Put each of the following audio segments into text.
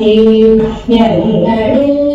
thì nhà đúng là đêm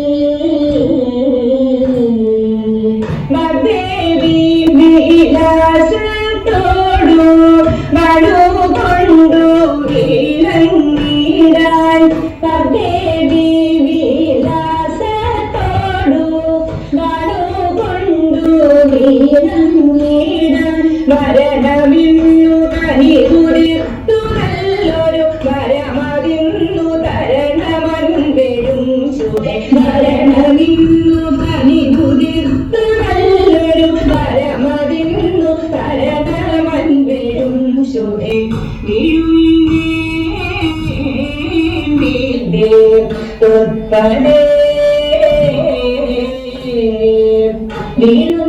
Menino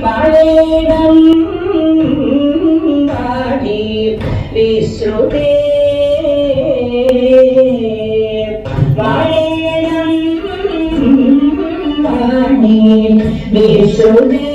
മഴയിടം പാടി വിശ്രുതേ. മഴയിടം പാടി വിശ്രുതേ.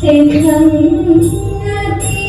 సిద్ధం నదీ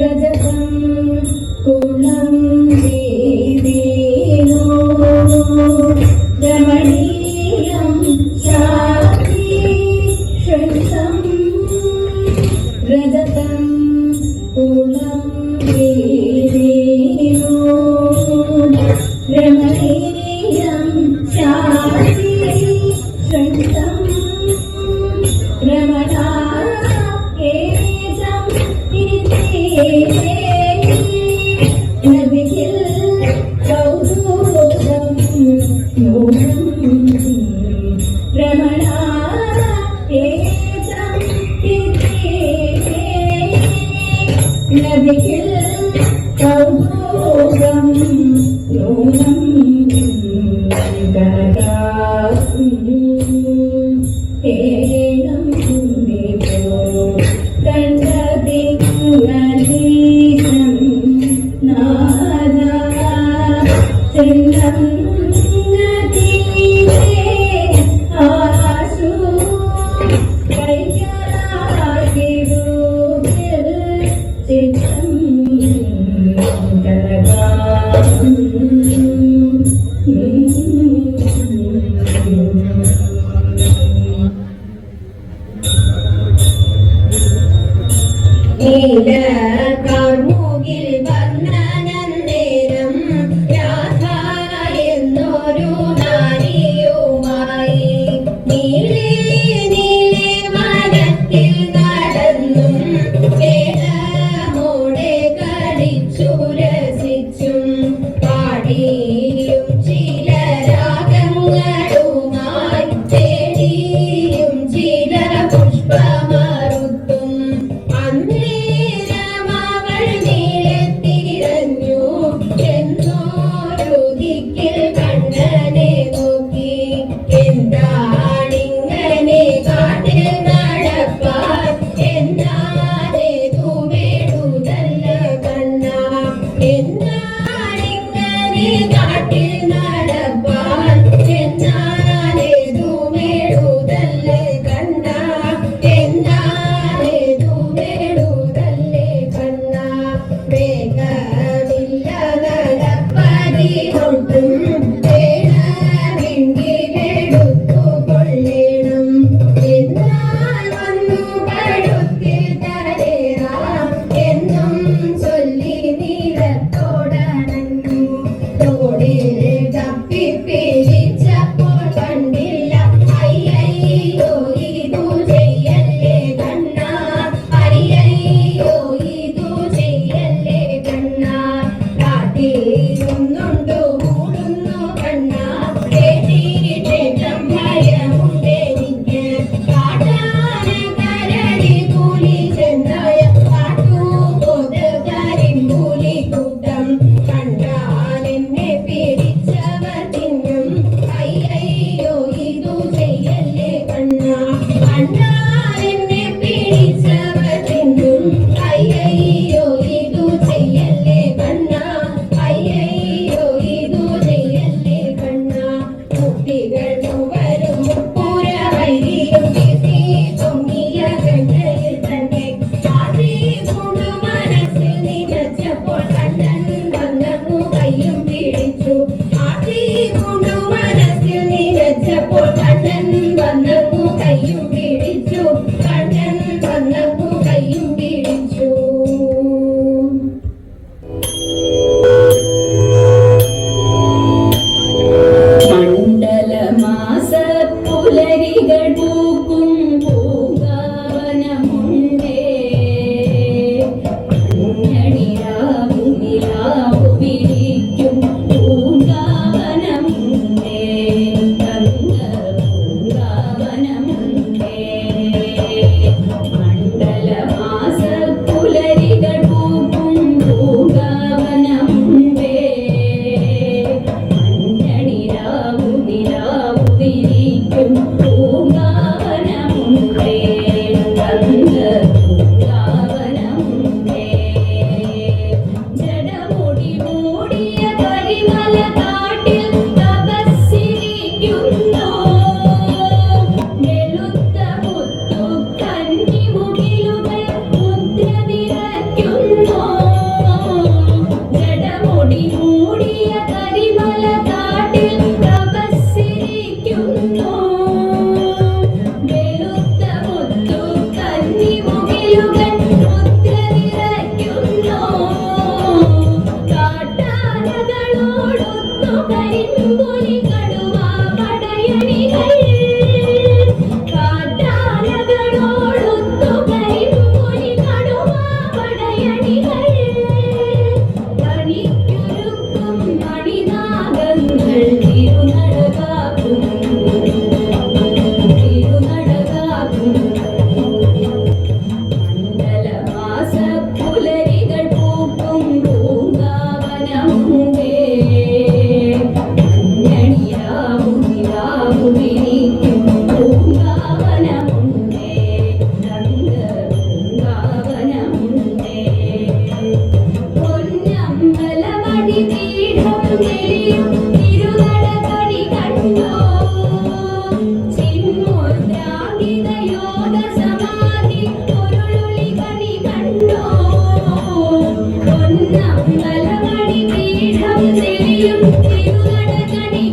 रजतं कुलम् dâm, rượu ngắm, cà cao.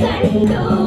கண்டோ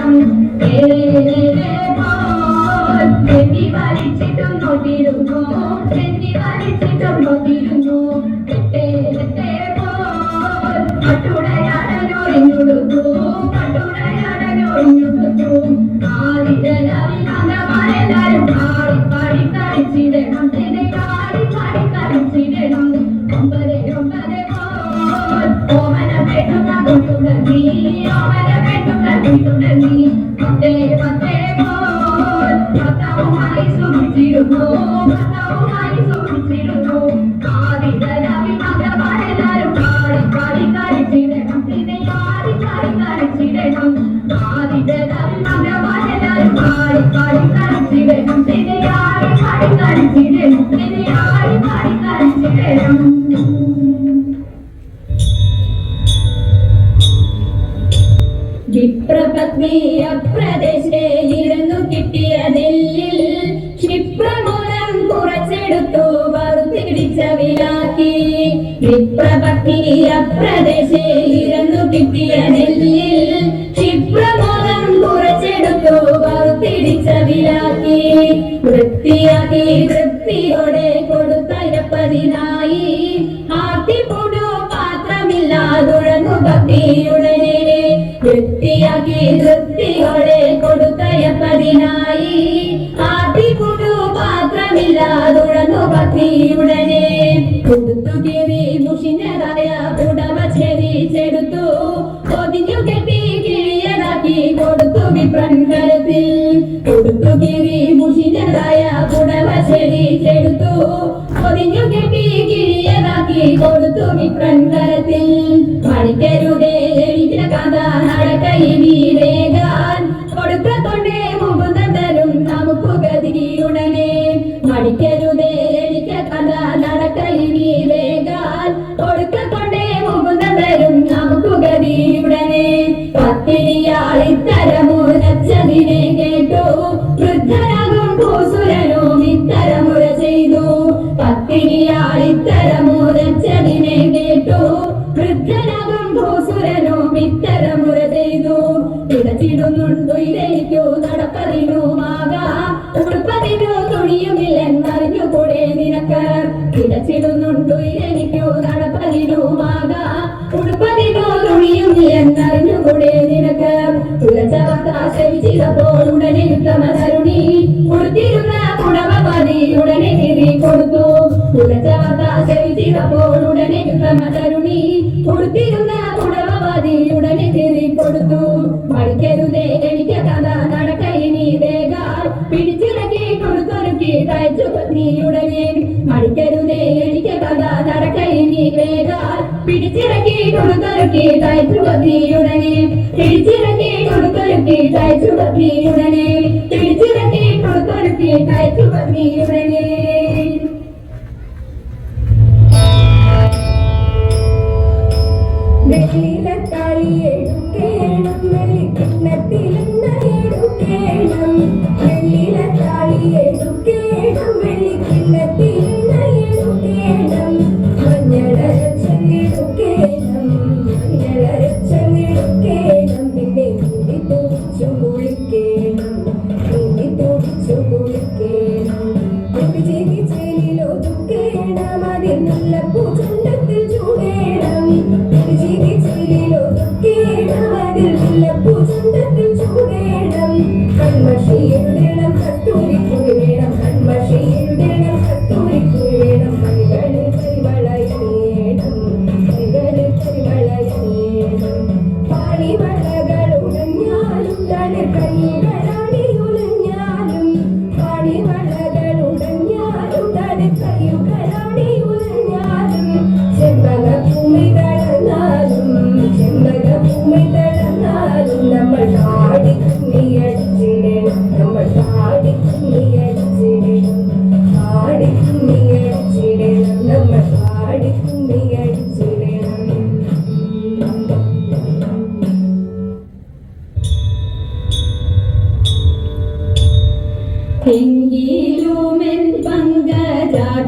Thank you. വിപ്രപത്നീയ പ്രദേശേ ഇരുന്നു കിട്ടിയതില്ലിൽ ക്ഷിപ്രമൂലം കുറച്ചെടുത്തു വറുത്തിടിച്ചവിലാക്കി വിപ്രപത്നീയ പ്രദേശേ വൃത്തിയതി വൃത്തിയോടെ കൊടുത്തരപ്പതിനായി ആത്തിപ്പൊടു പാത്രമില്ലാതുഴങ്ങു ഭക്തിയുടനെ വൃത്തിയാക്കി വൃത്തിയോടെ കൊടുത്തരപ്പതിനായി ആത്തിപ്പൊടു പാത്രമില്ലാതുഴങ്ങു ഭക്തിയുടെ കൂടെ നിനക്ക് ആശ്രയിച്ചപ്പോൾ ഉടനെ യുദ്ധമതരുണി കൊടുത്തിരുന്ന കുടവതി ഉടനെ തിരി കൊടുത്തു. തുളച്ചവത്ത ആശ്രയിച്ചപ്പോൾ ഉടനെ യുദ്ധമതരുണി കൊടുത്തിരുന്ന കുടവതി ഉടനെ തിരി കൊടുത്തു. പഠിക്കരുതേ എനിക്ക് കഥ നടക്കയിനി വേഗ പിടിച്ചിറക്കി കൊടുത്തൊരുക്കി തയ്ച്ചു നീയുടെ കൊടുക്കലൊക്കെ തയ്ച്ചു കത്തിയുടനെ തിരിച്ചിറക്കി കൊടുക്കലൊക്കെ തയ്ച്ചു കത്തിയുടനെ തിരിച്ചിറക്കി കൊടുക്കലൊക്കെ തയ്ച്ചു കത്തിയുടനെ la puta.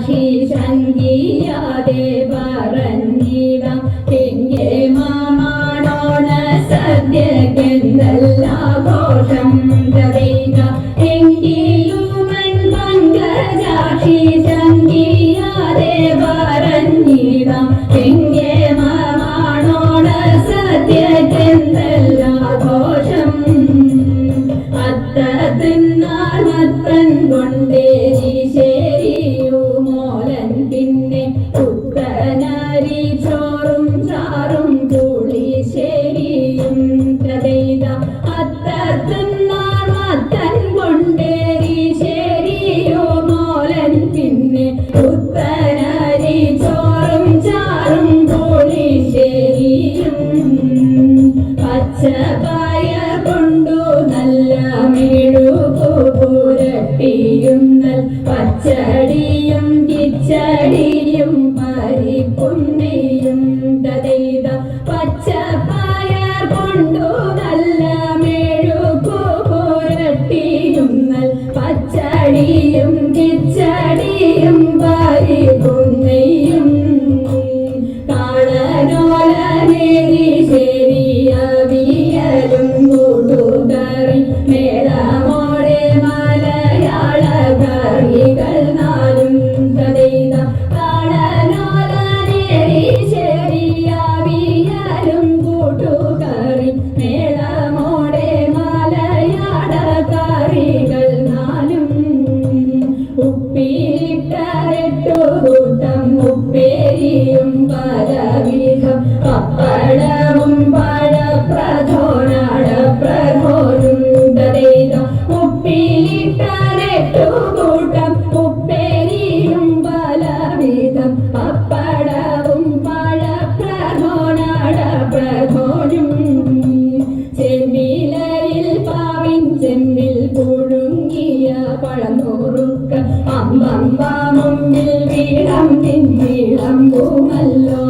key. ചെമ്മിൽ പുഴുങ്ങിയ പഴമുറുക്ക അമ്മമ്മ മുമ്പിൽ വീടം പിന്നീടം പൂമല്ല.